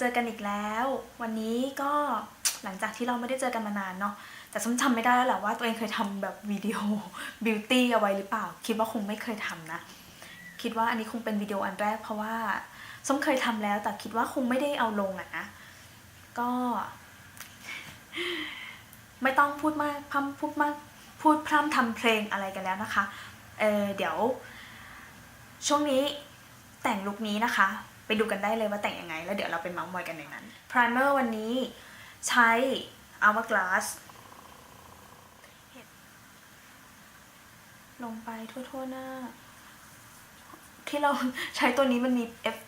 เจอกันอีกแล้ว วันนี้ก็หลังจากที่เราไม่ได้เจอกันมานานเนาะแต่ส้มจำไม่ได้แล้วแหละว่าตัวเองเคยทำแบบวิดีโอบิวตี้เอาไว้หรือเปล่า คิดว่าคงไม่เคยทำนะ คิดว่าอันนี้คงเป็นวิดีโออันแรกเพราะว่าส้มเคยทำแล้ว แต่คิดว่าคงไม่ได้เอาลงอะนะก็ ไม่ต้องพูดมากพร่ำพูดมากพูดพร่ำทำเพลงอะไรกันแล้วนะคะเออเดี๋ยว ช่วงนี้แต่งลุคนี้นะคะ ไปดูกันได้เลยว่าแต่งยังไง แล้วเดี๋ยวเราไปเมาส์มอยกันในนั้น primer วันนี้ใช้ hourglass ลงไปทั่วๆหน้า ที่เราใช้ตัวนี้มันมี F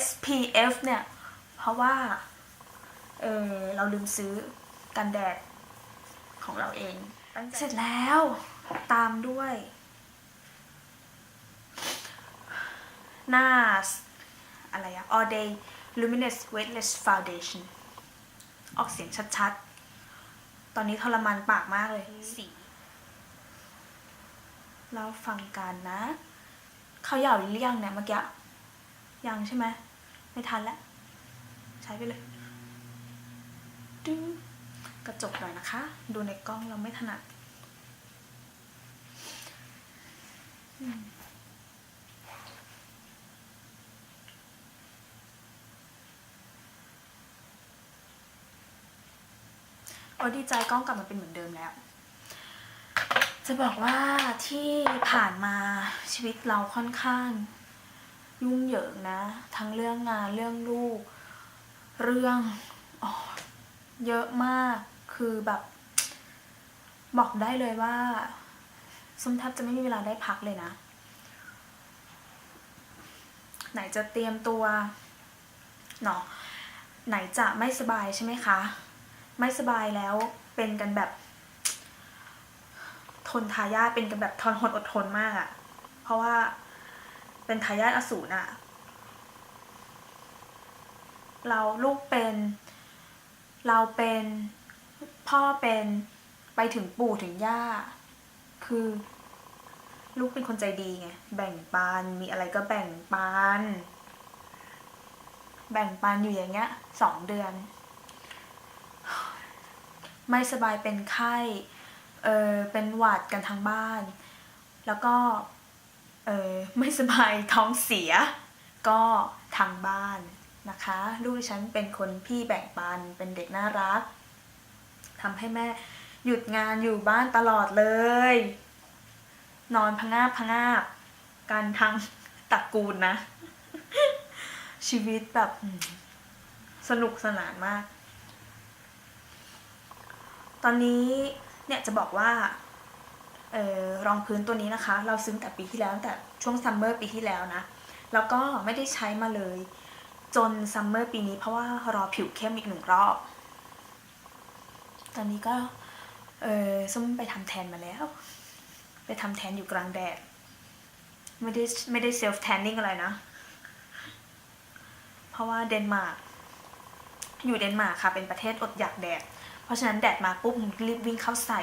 SPF เนี่ย เพราะว่า เออเราลืมซื้อกันแดดของเราเอง เสร็จแล้วตามด้วย หน้า อะไรอะ all day luminous weightless foundation ออกเสียงชัดๆ ตอนนี้ทรมานปากมากเลยสีเราฟังกันนะ เขาเหยาหรือยังเนี่ยเมื่อกี้ ยังใช่ไหม ไม่ทันแล้ว ใช้ไปเลยดึงกระจกหน่อยนะคะ ดูในกล้องเราไม่ถนัด อืม โอ้ดีใจกล้องกลับมาเป็นเหมือนเดิมแล้ว จะบอกว่าที่ผ่านมาชีวิตเราค่อนข้าง ยุ่งเหยิงนะ ทั้งเรื่องงานเรื่องลูก เรื่องอเยอะมากคือแบบ บอกได้เลยว่าส้มแทบจะไม่มีเวลาได้พักเลยนะ ไหนจะเตรียมตัวเนาะไหนจะไม่สบายใช่ไหมคะ ไม่สบายแล้วเป็นกันแบบ ทนทายาทเป็นกันแบบทนหดอดทนมากอะเพราะว่าเป็นทายาทอสูรอะเราลูกเป็น เราเป็นพ่อเป็นไปถึงปู่ถึงย่า คือ ลูกเป็นคนใจดีไง แบ่งปันมีอะไรก็แบ่งปัน แบ่งปันอยู่อย่างเงี้ยสองเดือน ไม่สบายเป็นไข้เออเป็นหวัดกันทั้งบ้าน แล้วก็เออไม่สบายท้องเสีย ก็ทางบ้านนะคะ ลูกฉันเป็นคนพี่แบ่งปันเป็นเด็กน่ารักทำให้แม่หยุดงานอยู่บ้านตลอดเลย นอนพงาบพงาบกันทั้งตระกูลนะ ชีวิตแบบสนุกสนานมาก ตอนนี้เนี่ยจะบอกว่าออรองพื้นตัวนี้นะคะ เราซื้อแต่ปีที่แล้วตั้งแต่ช่วงซัมเมอร์ปีที่แล้วนะ แล้วก็ไม่ได้ใช้มาเลย จนซัมเมอร์ปีนี้เพราะว่ารอผิวเข้มอีกหนึ่งรอบ ตอนนี้ก็เออส้มไปทำแทนมาแล้ว ไปทำแทนอยู่กลางแดด ไม่ได้ไม่ได้เซลฟ์แทนนิ่งอะไรนะ เพราะว่าเดนมาร์กอยู่เดนมาร์กค่ะเป็นประเทศอดอยากแดด ราะฉะนั้นแดดมาปุ๊บรีบวิ่งเข้าใส่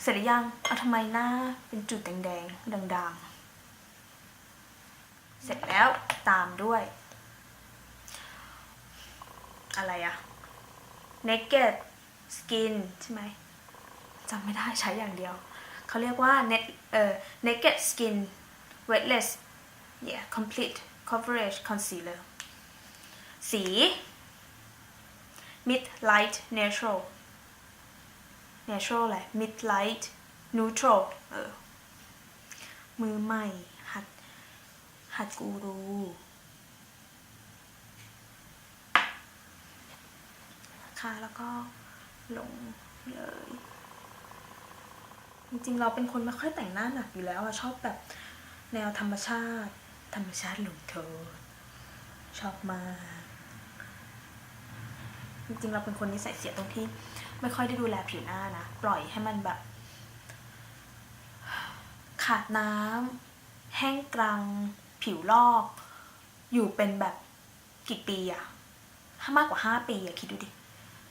เสร็จหรือยังเอาทำไมหน้าเป็นจุดแดงๆด่างๆ เสร็จแล้วตามด้วย อะไรอะ naked skin ใช่ไหมจำไม่ได้ใช้อย่างเดียว เขาเรียกว่า net เอ่อ naked skin weightless yeah complete coverage concealer สี mid light neutral natural แหละ mid light neutral เออ มือใหม่ หัด หัดกูรูค่ะแล้วก็ลงเลยจริงๆ เราเป็นคนไม่ค่อยแต่งหน้าหนักอยู่แล้วอะชอบแบบแนวธรรมชาติ ธรรมชาติหลงเธอ ชอบมาก จริงๆเราเป็นคนนิสัยเสียตรงที่ ไม่ค่อยได้ดูแลผิวหน้านะ ปล่อยให้มันแบบ ขาดน้ำแห้งกรัง ผิวลอก อยู่เป็นแบบกี่ปีอะถ้ามากกว่าห้าปีอะคิดดูดิ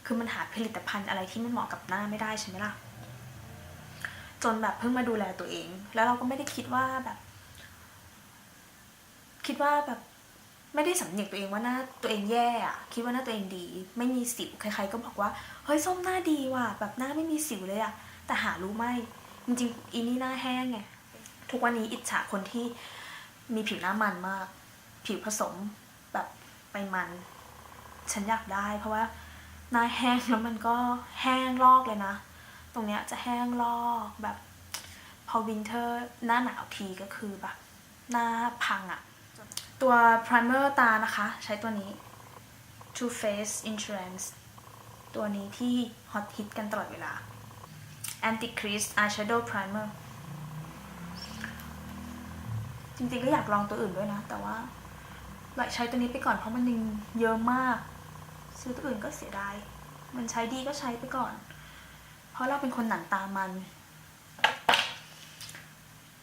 คือมันหาผลิตภัณฑ์อะไรที่มันเหมาะกับหน้าไม่ได้ใช่ไหมล่ะ จนแบบเพิ่งมาดูแลตัวเอง แล้วเราก็ไม่ได้คิดว่าแบบ คิดว่าแบบ ไม่ได้สำเนียกตัวเองว่าหน้าตัวเองแย่อะคิดว่าหน้าตัวเองดี ไม่มีสิวใครๆก็บอกว่าเฮ้ยส้มหน้าดีว่ะแบบหน้าไม่มีสิวเลยอะแต่หารู้ไหมจริงๆอีนี่หน้าแห้งไงทุกวันนี้อิจฉาคนที่มีผิวหน้ามันมาก ผิวผสมแบบไปมัน ฉันอยากได้เพราะว่าหน้าแห้งแล้วมันก็แห้งลอกเลยนะ ตรงเนี้ยจะแห้งลอกแบบ พอวินเทอร์หน้าหนาวทีก็คือแบบหน้าพังอะ ตัว primer ตานะคะ ใช้ตัวนี้ Too Faced Insurance ตัวนี้ที่ฮอตฮิตกันตลอดเวลา Anti Crease Eyeshadow Primer จริงๆก็อยากลองตัวอื่นด้วยนะ แต่ว่าเราใช้ตัวนี้ไปก่อนเพราะมันยังเยอะมาก ซื้อตัวอื่นก็เสียดาย มันใช้ดีก็ใช้ไปก่อน เพราะเราเป็นคนหนังตามัน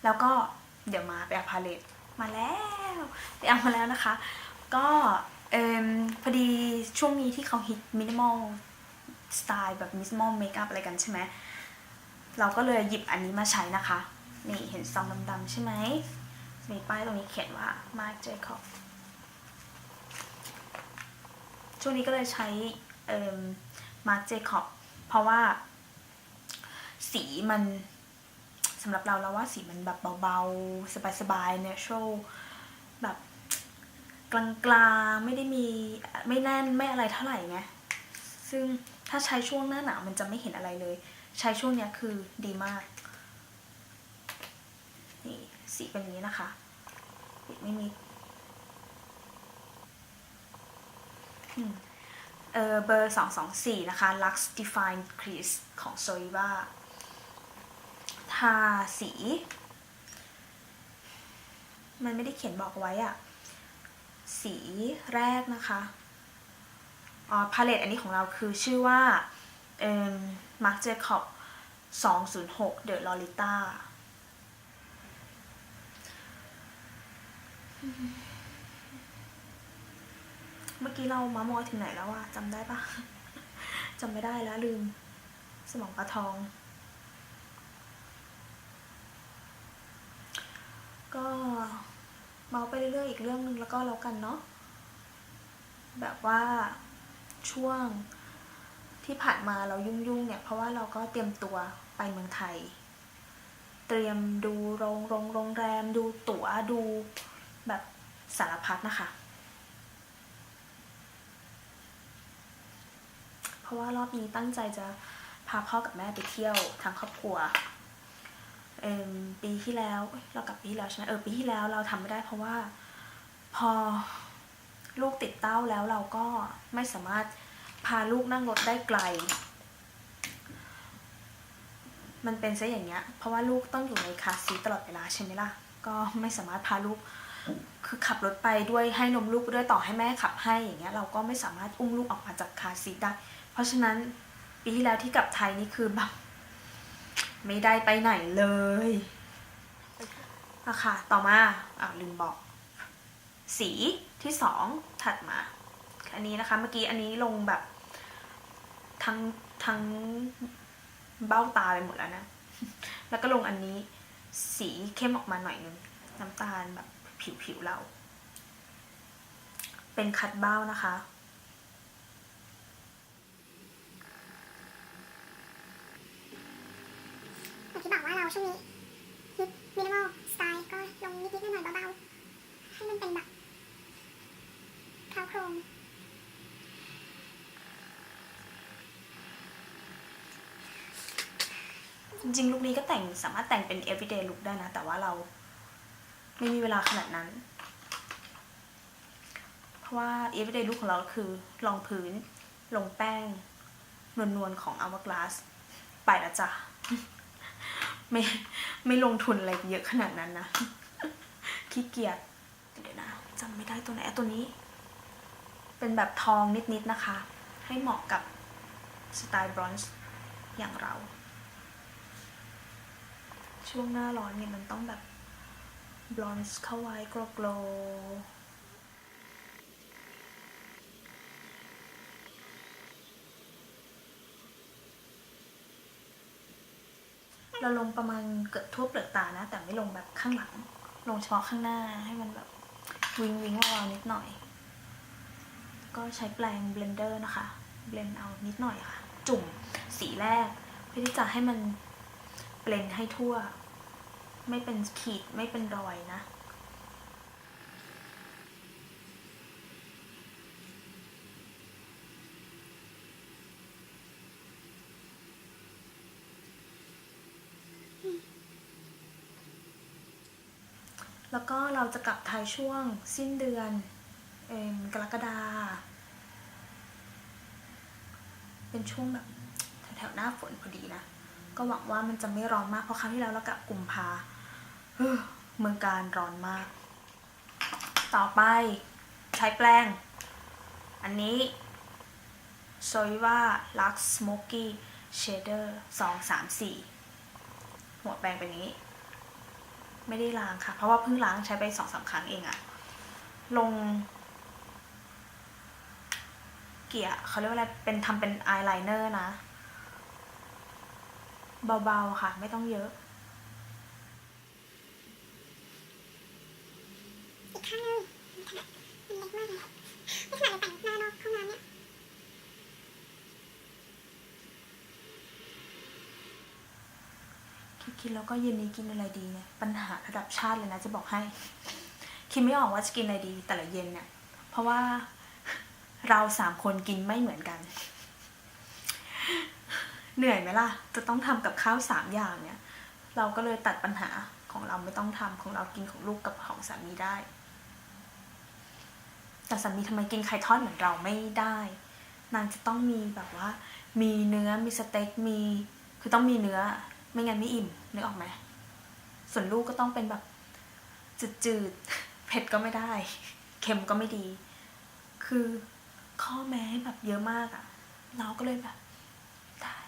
แล้วก็เดี๋ยวมาไปเอาพาเลตมาแล้ว ไปเอามาแล้วนะคะ ก็เอมพอดีช่วงนี้ที่เขาฮิตมินิมอลสไตล์แบบมินิมอลเมคอัพอะไรกันใช่ไหมเราก็เลยหยิบอันนี้มาใช้นะคะ นี่เห็นซองดำๆใช่ไหมมีป้ายตรงนี้เขียนว่า Marc Jacob ช่วงนี้ก็เลยใช้เอ่อ Marc Jacob เพราะว่า สีมันสำหรับเราเราว่าสีมันแบบเบาๆ สบายๆ natural แบบกลางๆไม่ได้มีไม่แน่นไม่อะไรเท่าไหร่ไงซึ่งถ้าใช้ช่วงหน้าหนาวมันจะไม่เห็นอะไรเลย ใช้ช่วงเนี้ยคือดีมากนี่สีเป็นอย่างนี้นะคะปิดไม่มิดอืมเออเบอร์สองสองสี่นะคะ Lux Define Crease ของ Zoeva ทาสี มันไม่ได้เขียนบอกไว้อะสีแรกนะคะอ๋อพาเลตอันนี้ของเราคือชื่อว่าเอ่อ Marc Jacob 206 The Lolita เมื่อกี้เรามามอถึงไหนแล้วอะจำได้ปะจำไม่ได้แล้วลืม สมองปลาทอง ก็ เมาไปเรื่อยๆอีกเรื่องหนึ่งแล้วก็แล้วกันเนาะแบบว่าช่วงที่ผ่านมาเรายุ่งๆเนี่ย เพราะว่าเราก็เตรียมตัวไปเมืองไทย เตรียมดูโรงโรงโรงแรม ดูตั๋วดูแบบสารพัดนะคะ เพราะว่ารอบนี้ตั้งใจจะพาพ่อกับแม่ไปเที่ยวทั้งครอบครัว เอมปีที่แล้วเรากลับปีแล้วใช่ไหมเออปีที่แล้วเราทำไม่ได้เพราะว่า พอลูกติดเต้าแล้วเราก็ไม่สามารถพาลูกนั่งรถได้ไกล มันเป็นซะอย่างเงี้ย เพราะว่าลูกต้องอยู่ในคาร์ซีตลอดเวลาใช่ไหมล่ะ ก็ไม่สามารถพาลูก คือขับรถไปด้วยให้นมลูกด้วยต่อให้แม่ขับให้อย่างเงี้ยเราก็ไม่สามารถอุ้มลูกออกมาจากคาร์ซีได้ เพราะฉะนั้นปีที่แล้วที่กลับไทยนี่คือแบบ ไม่ได้ไปไหนเลยอะค่ะต่อมาอ่าลืมบอก สีที่สองถัดมา อันนี้นะคะ เมื่อกี้อันนี้ลงแบบทั้งทั้งเบ้าตาไปหมดแล้วนะ แล้วก็ลงอันนี้สีเข้มออกมาหน่อยนึงน้ำตาลแบบผิวผิวๆเรา เป็นคัดเบ้านะคะ อย่างที่บอกว่าเรา ช่วงนี้ฮิตมินิมอลสไตล์ก็ลงนิดๆหน่อยๆเบาๆ ให้มันเป็นแบบคล้าโครงจริงๆลุคนี้ก็แต่งสามารถแต่งเป็น everyday look ได้นะ แต่ว่าเราไม่มีเวลาขนาดนั้น เพราะว่า everyday look ของเราคือรองพื้น ลงแป้ง นวลๆของ hourglass ไปล้วจ้ะ ไม่ไม่ลงทุนอะไรเยอะขนาดนั้นนะขี้เกียจเดี๋ยวนะจำไม่ได้ตัวไหนตัวนี้ เป็นแบบทองนิดๆนะคะ ให้เหมาะกับสไตล์บรอนซ์อย่างเรา ช่วงหน้าร้อนเนี่ยมันต้องแบบบลอนซ์เข้าไว้กลโกล เราลงประมาณเกือบทั่วเปลือกตานะ แต่ไม่ลงแบบข้างหลัง ลงเฉพาะข้างหน้าให้มันแบบวิงวิงวาวนิดหน่อย ก็ใช้แปรงเบลนเดอร์นะคะ เบลนเอานิดหน่อยค่ะ จุ่มสีแรก เพื่อที่จะให้มันเบลนให้ทั่ว ไม่เป็นขีดไม่เป็นรอยนะ แล้วก็เราจะกลับไทยช่วงสิ้นเดือนเอ็มกรกฎาเป็นช่วงแบบแถวๆหน้าฝนพอดีนะ ก็หวังว่ามันจะไม่ร้อนมากเพราะครั้งที่แล้วเรากลับกุมภาเมืองการร้อนมาก ต่อไปใช้แปรงอันนี้โซยว่า Lux Smoky Shader 2 3 4หัวแปรงเป็นอย่างนี้ ไม่ได้ล้างค่ะ เพราะว่าเพิ่งล้างใช้ไปสองสามครั้งเองอะลง เกี่ยเขาเรียกว่าอะไรเป็นทำเป็นอายไลเนอร์นะ เบาๆค่ะ ไม่ต้องเยอะอีกข้างหนึงมันขนาดมันเล็กมากเลยนี่ขนาดเราแต่งหน้านอกห้องน้ำเนี่ย คิดแล้วก็เย็นนี้กินอะไรดีเนี่ยปัญหาระดับชาติเลยนะจะบอกให้ คิดไม่ออกว่าจะกินอะไรดี แต่ละเย็นเนี่ย เพราะว่าเราสามคนกินไม่เหมือนกัน เหนื่อยไหมล่ะ จะต้องทำกับข้าวสามอย่างเนี่ย เราก็เลยตัดปัญหาของเราไม่ต้องทำของเรากินของลูกกับของสามีได้ แต่สามีทำไมกินไข่ทอดเหมือนเราไม่ได้ นางจะต้องมีแบบว่า มีเนื้อมีสเต็กมี คือต้องมีเนื้อ ไม่งั้นไม่อิ่มนึกออกไหมส่วนลูกก็ต้องเป็นแบบจืดๆเผ็ดก็ไม่ได้ เค็มก็ไม่ดี คือข้อแม้แบบเยอะมากอะ่ะ เราก็เลยแบบได้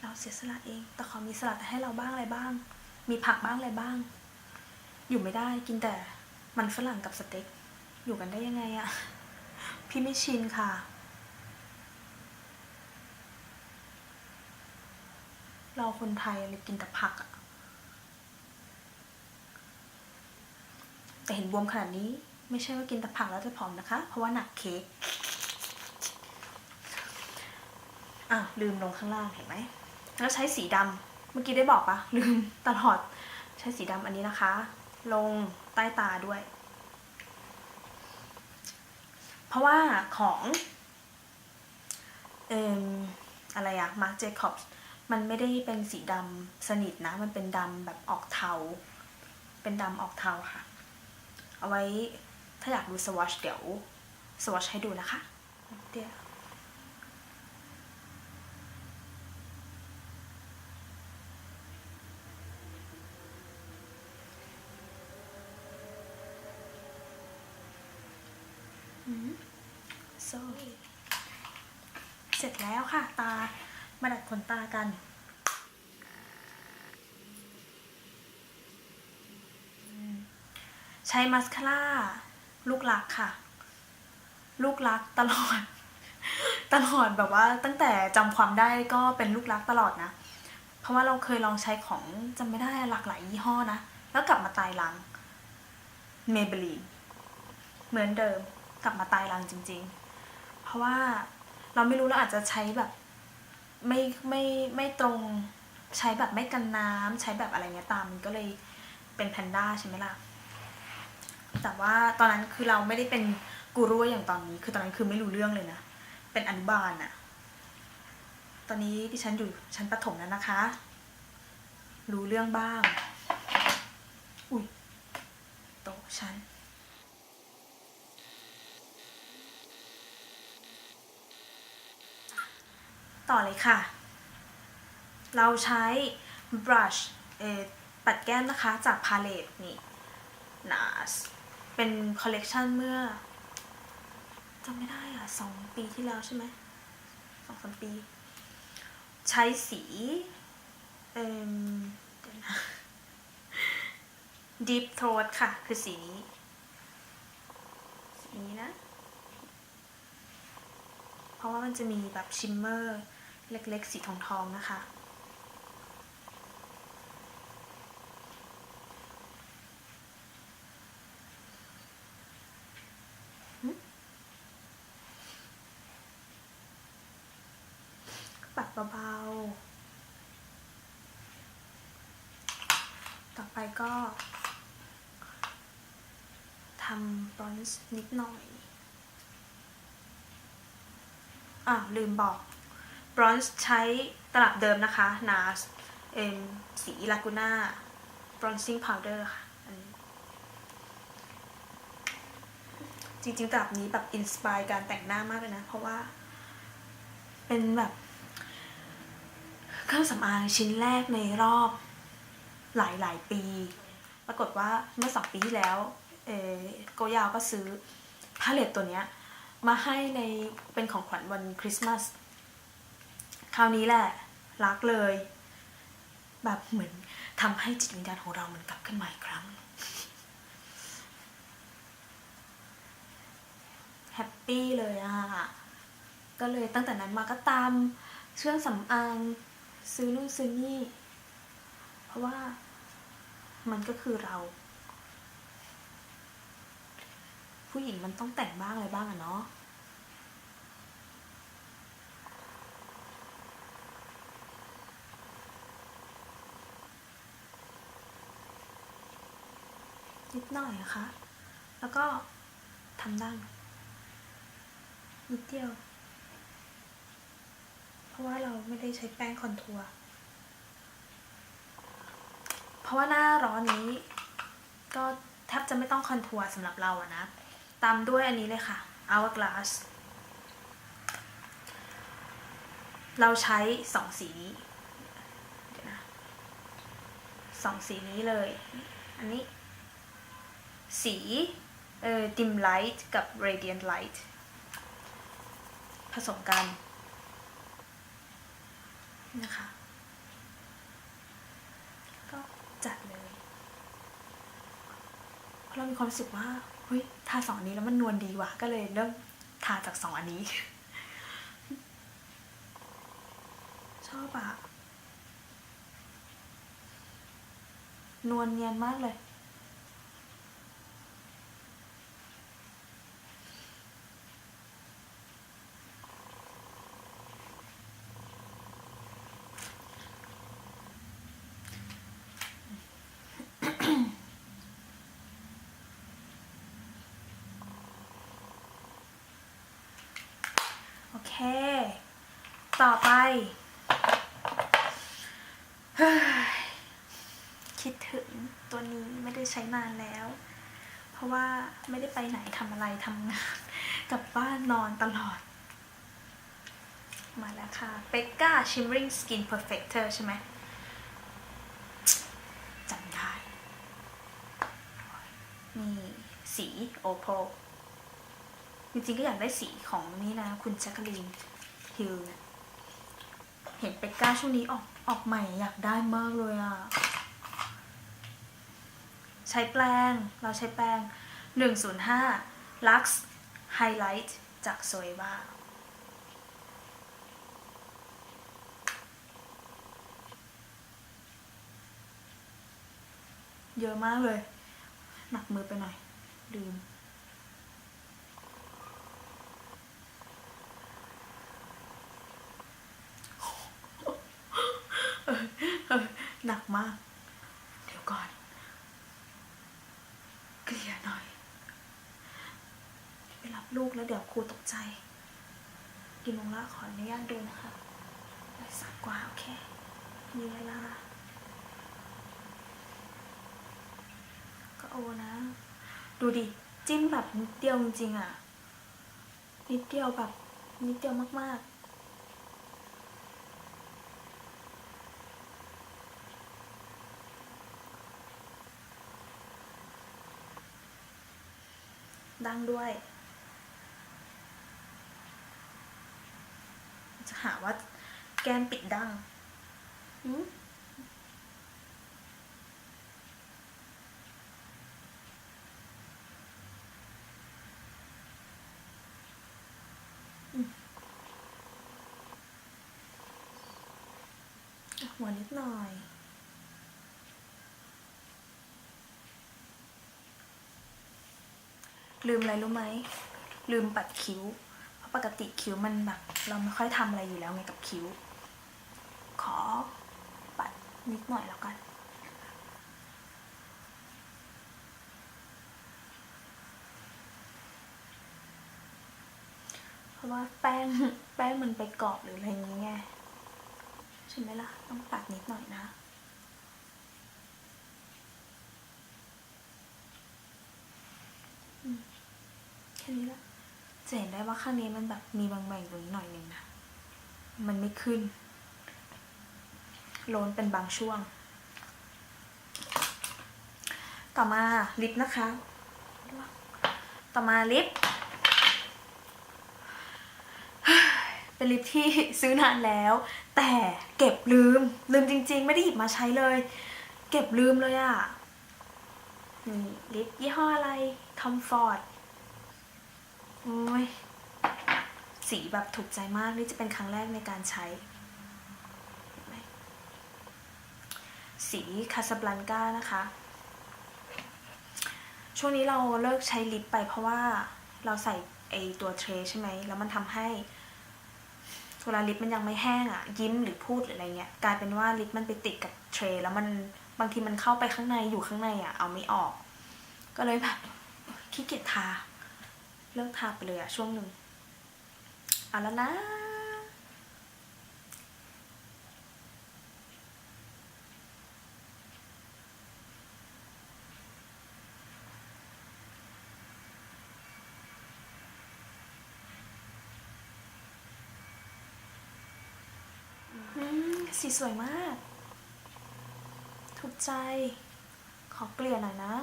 เราเสียสละเอง แต่ขอมีสลัดให้เราบ้างอะไรบ้าง มีผักบ้างอะไรบ้าง อยู่ไม่ได้กินแต่มันฝรั่งกับสเต็กอยู่กันได้ยังไงอะพี่ไม่ชินค่ะ เราคนไทยเลยกินแต่ผักอะแต่เห็นบวมขนาดนี้ ไม่ใช่ว่ากินแต่ผักแล้วจะผอมนะคะ เพราะว่าหนักเค้กอะลืมลงข้างล่างเห็นไหมแล้วใช้สีดำเมื่อกี้ได้บอกปะลืมตลอดใช้สีดำอันนี้นะคะ ลงใต้ตาด้วย เพราะว่าของเอ่มอะไรอะมาร์ c เจคอบส์ มันไม่ได้เป็นสีดำสนิทนะ มันเป็นดำแบบออกเทา เป็นดำออกเทาค่ะ เอาไว้ถ้าอยากดูสวอชเดี๋ยวสวอชให้ดูนะคะเดี๋ยวเสร็จแล้วค่ะตา มาดัดขนตากัน ใช้มัสคาร่า ลูกรักค่ะ ลูกรักตลอด ตลอดแบบว่าตั้งแต่จำความได้ก็เป็นลูกรักตลอดนะ เพราะว่าเราเคยลองใช้ของจำไม่ได้หลากหลายยี่ห้อนะ แล้วกลับมาตายรังเมเบลีนเหมือนเดิมกลับมาตายรังจริง ๆ เพราะว่าเราไม่รู้เราอาจจะใช้แบบ ไม่ไม่ไม่ตรงใช้แบบไม่กันน้ำใช้แบบอะไรเงี้ยตามมันก็เลยเป็นแพนด้าใช่ไหมล่ะ แต่ว่าตอนนั้นคือเราไม่ได้เป็นกูรูอย่างตอนนี้ คือตอนนั้นคือไม่รู้เรื่องเลยนะ เป็นอนุบาลอะตอนนี้ดิฉันอยู่ชั้นประถมแล้วนะคะ รู้เรื่องบ้าง อุ้ยโต๊ะฉัน ต่อเลยค่ะ เราใช้ brush เอปัดแก้มนะคะจากพาเลตนี่ NARS เป็นคอลเลกชันเมื่อจำไม่ได้อะสองปีที่แล้วใช่ไหมสองสามปี ใช้สีเอ่มเดี๋ยวนะ Deep Throat ค่ะ คือสีนี้ สีนี้นะ เพราะว่ามันจะมีแบบชิมเมอร์ เล็กๆ สีทองทองนะคะ ปัดเบาๆ ต่อไปก็ทำบรอนซ์นิดหน่อย อะลืมบอก บรอนซ์ใช้ตลับเดิมนะคะ NARS เอ็มสีลากูน่า bronzing powder ค่ะจริงๆตลับนี้แบบอินสปายการแต่งหน้ามากเลยนะ เพราะว่า เป็นแบบเครื่องสำอางชิ้นแรกในรอบหลายหลายๆปี ปรากฏว่าเมื่อสองปีที่แล้วเอโกยาวก็ซื้อพาเลตตัวเนี้ยมาให้ในเป็นของขวัญวันคริสต์มาส ราวนี้แหละ รักเลย แบบเหมือนทำให้จิตวิญญาณของเรามันกลับขึ้นมาอีกครั้ง แฮปปี้เลยอะ ก็เลยตั้งแต่นั้นมาก็ตามเครื่องสำอางซื้อนู่นซื้อนี่ เพราะว่ามันก็คือเรา ผู้หญิงมันต้องแต่งบ้างอะไรบ้างอะเนาะ นิดหน่อยนะคะ แล้วก็ทำดั้งนิดเดียว เพราะว่าเราไม่ได้ใช้แป้งคอนทัวร์ เพราะว่าหน้าร้อนนี้ ก็แทบจะไม่ต้องคอนทัวร์สำหรับเราอะนะ ตามด้วยอันนี้เลยค่ะ Hourglass เราใช้สองสีนี้สองสีนี้เลย อันนี้ สีเอ่อ dim light กับ radiant light ผสมกันนะคะ ก็จัดเลยเพราะเรามีความรู้สึกว่าเฮ้ยทาสองอันนี้แล้วมันนวลดีว่ะก็เลยเริ่มทาจากสองอันนี้ ชอบอะนวลเนียนมากเลย ต่อไป คิดถึงตัวนี้ไม่ได้ใช้นานแล้ว เพราะว่าไม่ได้ไปไหนทำอะไรทำงานกลับบ้านนอนตลอด มาแล้วค่ะเ e กก a Shimmering Skin Perfector ใช่ไหมจำได้ นี่ สี Opal จริงๆก็อยากได้สีของนี่นะ คุณแจ็คกลีนฮิลเนี่ยเห็นเป็กก้าช่วงนี้ออกออกใหม่อยากได้มากเลยอะใช้แปลงเราใช้แปลง105 Lux Highlight จาก s o e v a เยอะมากเลย หนักมือไปหน่อยลืม หนักมาก เดี๋ยวก่อน เกลี่ยหน่อย ไปรับลูกแล้วเดี๋ยวครูตกใจกี่โมงละขออนุญาตดูนะคะบ่ายสามกว่า โอเคมีเวลาก็โอนะ ดูดิ จิ้มแบบนิดเดียวจริงๆอะ นิดเดียวแบบนิดเดียวมากๆ ดังด้วย จะหาว่าแก้มปิดดังหืมอืมอะหัวนิดหน่อย ลืมอะไรรู้ไหม ลืมปัดคิ้ว เพราะปกติคิ้วมันแบบเราไม่ค่อยทำอะไรอยู่แล้วไงกับคิ้ว ขอปัดนิดหน่อยแล้วกัน เพราะว่าแป้งแป้งมันไปเกาะหรืออะไรอย่างเงี้ยใช่ไหมล่ะ ต้องปัดนิดหน่อยนะ อืมแค่ นี้ละจะเห็นได้ว่าข้างนี้มันแบบมีบางแบ่งตรงนี้หน่อยหนึ่งนะ มันไม่ขึ้นโลนเป็นบางช่วง ต่อมาลิปนะคะ ต่อมาลิป เป็นลิปที่ซื้อนานแล้ว แต่เก็บลืม ลืมจริง ๆ ไม่ได้หยิบมาใช้เลย เก็บลืมเลยอะนี่ลิปยี่ห้ออะไรทอมฟอร์ด โอ้ย สีแบบถูกใจมากนี่จะเป็นครั้งแรกในการใช้ สีคาสบลันกานะคะ ช่วงนี้เราเลิกใช้ลิปไปเพราะว่าเราใส่ไอตัวเทรใช่ไหม แล้วมันทำให้เวลาลิปมันยังไม่แห้งอะ่ะ ยิ้มหรือพูดหรืออะไรเงี้ยกลายเป็นว่าลิปมันไปติดกับเทรแล้วมันบางทีมันเข้าไปข้างในอยู่ข้างในอะ่ะ เอาไม่ออก ก็เลยแบบขี้เกียจทา เลิกทาไปเลยอะช่วงหนึ่งเอาแล้วนะ อืม สีสวยมาก ถูกใจ ขอเกลี่ยหน่อยนะ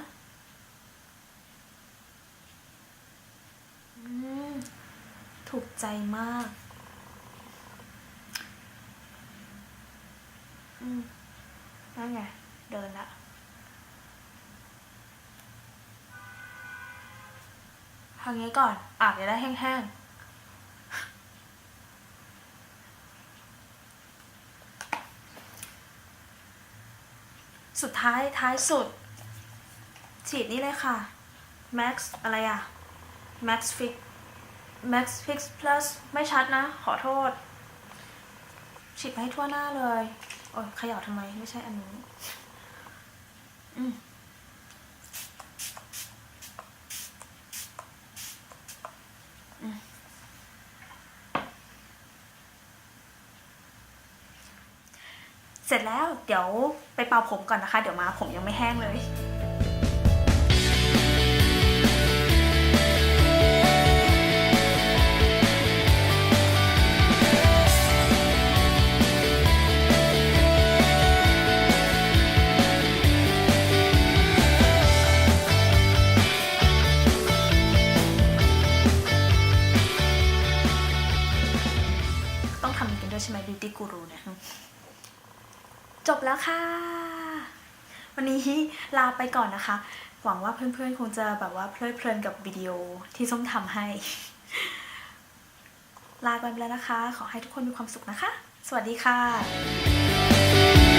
อืม ถูกใจมาก อืม นั่นไง เดินละทางนี้ก่อน อาบจะได้แห้งๆสุดท้ายท้ายสุด ฉีดนี่เลยค่ะ Max อะไรอะ Max Fix Max Fix Plus ไม่ชัดนะ ขอโทษ ฉีดไปให้ทั่วหน้าเลย โอ้ยขย่าทำไม ไม่ใช่อันนี้อืมเสร็จแล้วเดี๋ยวไปเป่าผมก่อนนะคะ เดี๋ยวมาผมยังไม่แห้งเลย ไปก่อนนะคะ หวังว่าเพื่อนๆ คงจะแบบว่าเพลิดเพลินกับวิดีโอที่ส้มทำให้ ลาไปแล้วนะคะ ขอให้ทุกคนมีความสุขนะคะ สวัสดีค่ะ